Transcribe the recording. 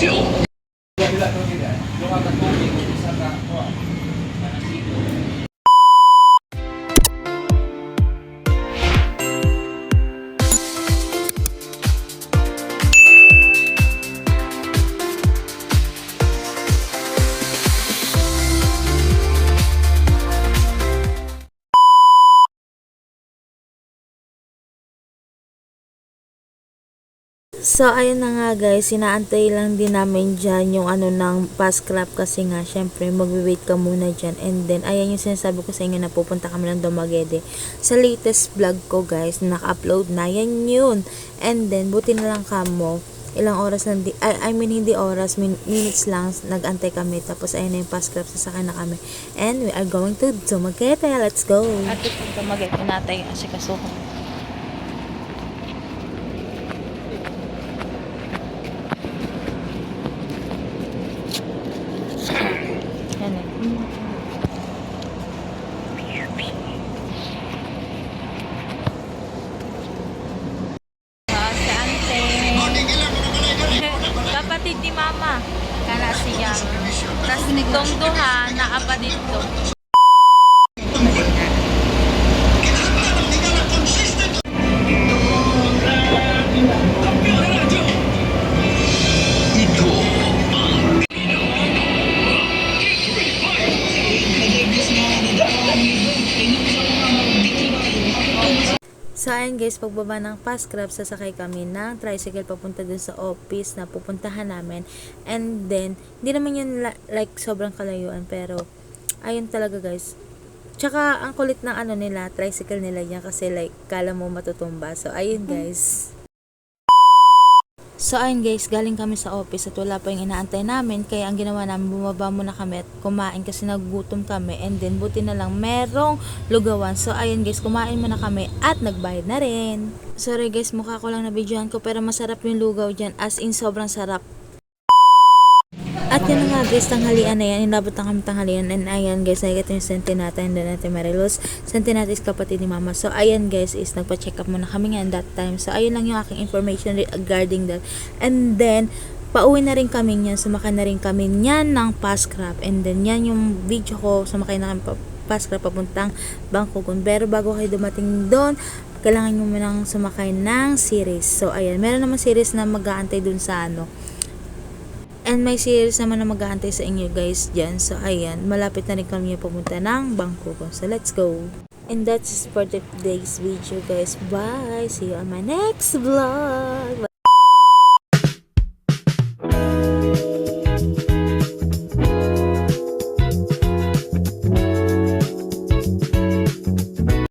Hill. So, ayun na nga guys, sinaantay lang din namin dyan yung ano ng pass club kasi nga, syempre, magwi-wait ka muna dyan. And then, ayan yung sinasabi ko sa inyo na pupunta kami ng Dumaguete. Sa latest vlog ko guys, naka-upload na, yan yun. And then, buti na lang kamo, ilang oras na, I, I mean, hindi oras, min- minutes lang, nag-antay kami. Tapos, ayun na yung pass club, sasakay na kami. And we are going to Dumaguete. Let's go! At ito Dumaguete natay si Kasuhong. Kapatid ni Mama. Kana siya. Tapos dongduha na apa dito. So, guys, pagbaba ng pass club, sasakay kami ng tricycle papunta dun sa office na pupuntahan namin. And then, hindi naman yun like sobrang kalayuan, pero ayun talaga guys. Tsaka, ang kulit ng ano nila, tricycle nila yan kasi like, kala mo matutumba. So, ayun guys. So ayun guys, galing kami sa office at wala pa yung inaantay namin. Kaya ang ginawa namin, bumaba muna kami at kumain kasi nagugutom kami. And then buti na lang merong lugawan. So ayun guys, kumain muna kami at nagbayad na rin. Sorry guys, mukha ko lang na videohan ko pero masarap yung lugaw dyan. As in, sobrang sarap. At na nga guys, tanghalian na yan. Inabot na kami tanghalian. And ayan guys, nakikita yung sente natin. And then natin Marilos. Sente natin is kapatid ni mama. So ayan guys, is nagpa-check up muna kami ngayon that time. So ayun lang yung aking information regarding that. And then, pauwi na rin kami niyan. Sumakay na rin kami niyan ng Pascrap. And then yan yung video ko. Sumakay na kami pa Pascrap papuntang Bangkogon. Pero bago kayo dumating doon, kailangan nyo munang sumakay ng series. So ayan, meron naman series na mag-aantay dun sa ano, And may series naman na mag-aantay sa inyo guys dyan. So, ayan. Malapit na rin kami pumunta ng Bangkok. So, let's go. And that's for today's video guys. Bye! See you on my next vlog!